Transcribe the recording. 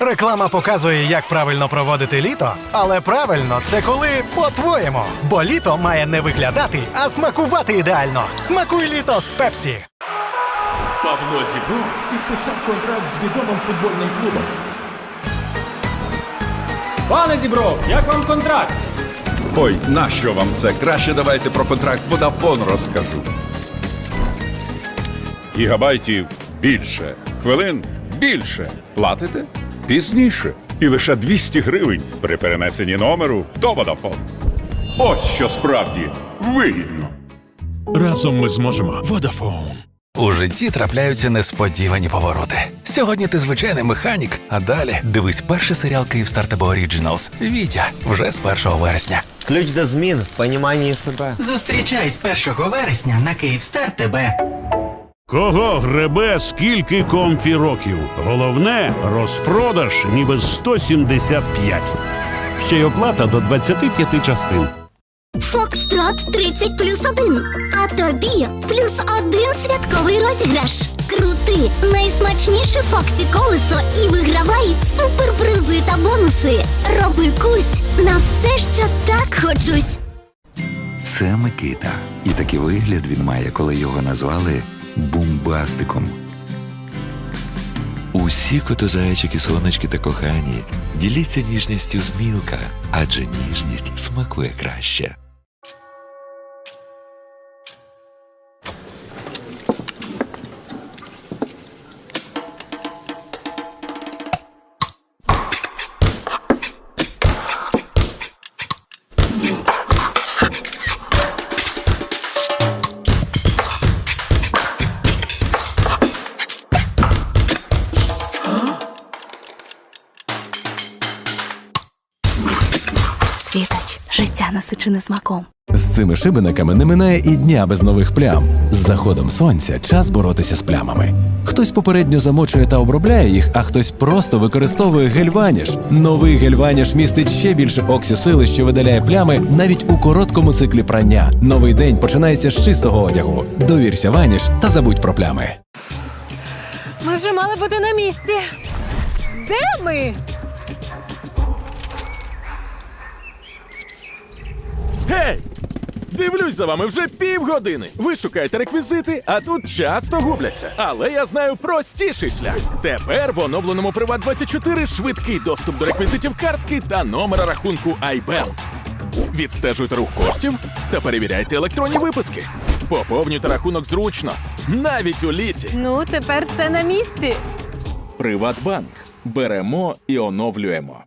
Реклама показує, як правильно проводити літо, але правильно це коли по-твоєму. Бо літо має не виглядати, а смакувати ідеально. Смакуй літо з Пепсі. Павло Зібров підписав контракт з відомим футбольним клубом. Пане Зібров, як вам контракт? Ой, нащо вам це? Краще давайте про контракт Vodafone розкажу. Гігабайтів більше. Хвилин більше. Платите? Пізніше. І лише 200 гривень при перенесенні номеру до Vodafone. Ось що справді вигідно. Разом ми зможемо. Vodafone. У житті трапляються несподівані повороти. Сьогодні ти звичайний механік, а далі дивись перший серіал Київстар ТБ Originals. Вітя вже з 1 вересня. Ключ до змін в поніманні себе. Зустрічай з 1 вересня на Київстар ТБ. Кого гребе скільки комфі років? Головне розпродаж ніби 175. Ще й оплата до 25 частин. Фокстрот 30 плюс 1. А тобі плюс один святковий розіграш. Крути найсмачніше Фоксі колесо і вигравай суперпризи та бонуси. Роби кусь на все, що так хочусь. Це Микита. І такий вигляд він має, коли його назвали бумбастиком. Усі котозайчики, сонечки та кохані, діліться ніжністю з мілка, адже ніжність смакує краще. Світоч, життя насичене смаком. З цими шибениками не минає і дня без нових плям. З заходом сонця час боротися з плямами. Хтось попередньо замочує та обробляє їх, а хтось просто використовує гельваніш. Новий гельваніш містить ще більше оксісили, що видаляє плями навіть у короткому циклі прання. Новий день починається з чистого одягу. Довірся ваніш та забудь про плями. Ми вже мали бути на місці. Де ми? Дивлюсь за вами вже півгодини. Ви шукаєте реквізити, а тут часто губляться. Але я знаю простіший шлях. Тепер в оновленому Приват 24 швидкий доступ до реквізитів картки та номера рахунку iBank. Відстежуйте рух коштів та перевіряйте електронні виписки. Поповнюйте рахунок зручно, навіть у лісі. Ну, тепер все на місці. Приватбанк. Беремо і оновлюємо.